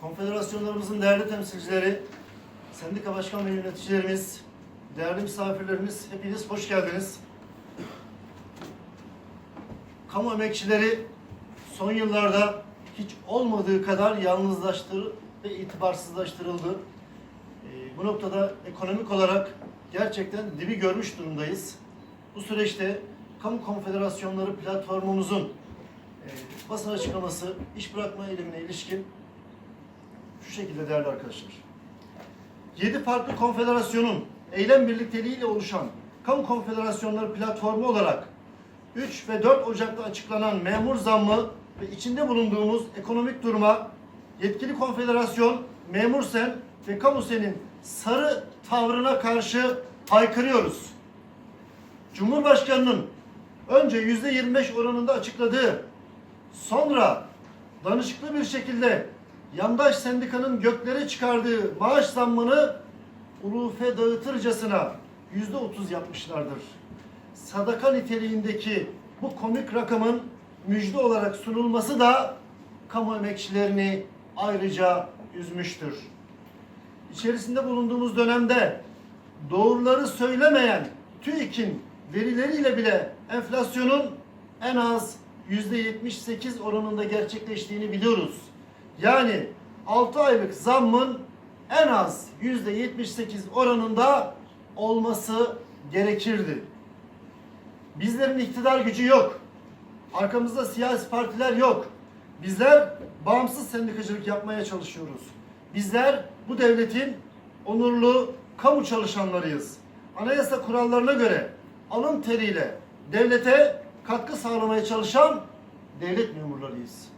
konfederasyonlarımızın değerli temsilcileri, sendika başkan ve yöneticilerimiz, değerli misafirlerimiz, hepiniz hoş geldiniz. Kamu emekçileri son yıllarda hiç olmadığı kadar yalnızlaştırıldı ve itibarsızlaştırıldı. Ee, Bu noktada ekonomik olarak gerçekten dibi görmüş durumdayız. Bu süreçte Kamu Konfederasyonları platformumuzun e, basın açıklaması iş bırakma eylemine ilişkin şu şekilde değerli arkadaşlar. 7 farklı konfederasyonun eylem birlikteliğiyle oluşan Kamu Konfederasyonları platformu olarak 3 ve 4 Ocak'ta açıklanan memur zammı ve içinde bulunduğumuz ekonomik duruma yetkili konfederasyon, memur sen ve kamu senin sarı tavrına karşı haykırıyoruz. Cumhurbaşkanının önce yüzde 25 oranında açıkladığı, sonra danışıklı bir şekilde yandaş sendikanın göklere çıkardığı maaş zammını ulufe dağıtırcasına yüzde 30 yapmışlardır. Sadaka niteliğindeki bu komik rakamın müjde olarak sunulması da kamu emekçilerini ayrıca üzmüştür. İçerisinde bulunduğumuz dönemde doğruları söylemeyen TÜİK'in verileriyle bile enflasyonun en az %78 oranında gerçekleştiğini biliyoruz. Yani 6 aylık zammın en az %78 oranında olması gerekirdi. Bizlerin iktidar gücü yok. Arkamızda siyasi partiler yok. Bizler bağımsız sendikacılık yapmaya çalışıyoruz. Bizler bu devletin onurlu kamu çalışanlarıyız. Anayasa kurallarına göre alın teriyle devlete katkı sağlamaya çalışan devlet memurlarıyız.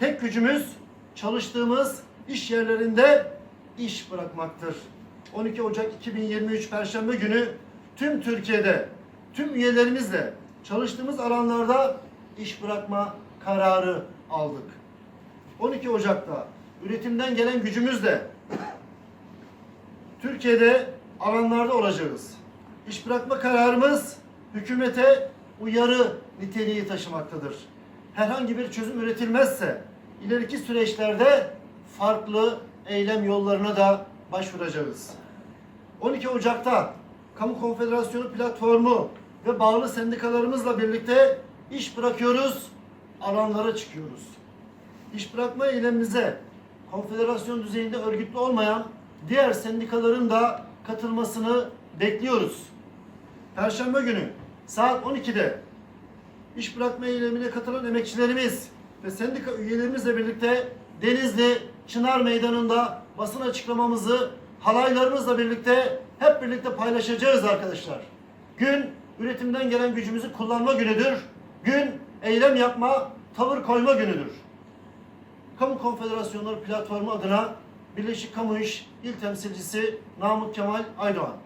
Tek gücümüz çalıştığımız iş yerlerinde iş bırakmaktır. 12 Ocak 2023 Perşembe günü tüm Türkiye'de tüm üyelerimizle çalıştığımız alanlarda iş bırakma kararı aldık. 12 Ocak'ta üretimden gelen gücümüzle Türkiye'de alanlarda olacağız. İş bırakma kararımız hükümete uyarı niteliği taşımaktadır. Herhangi bir çözüm üretilmezse ileriki süreçlerde farklı eylem yollarına da başvuracağız. 12 Ocak'ta Kamu Konfederasyonu platformu ve bağlı sendikalarımızla birlikte iş bırakıyoruz, alanlara çıkıyoruz. İş bırakma eylemimize konfederasyon düzeyinde örgütlü olmayan diğer sendikaların da katılmasını bekliyoruz. Perşembe günü saat 12'de iş bırakma eylemine katılan emekçilerimiz ve sendika üyelerimizle birlikte Denizli Çınar Meydanı'nda basın açıklamamızı halaylarımızla birlikte hep birlikte paylaşacağız arkadaşlar. Gün üretimden gelen gücümüzü kullanma günüdür. Gün eylem yapma, tavır koyma günüdür. Kamu Konfederasyonları Platformu adına Birleşik Kamu İş İl Temsilcisi Namık Kemal Aydoğan.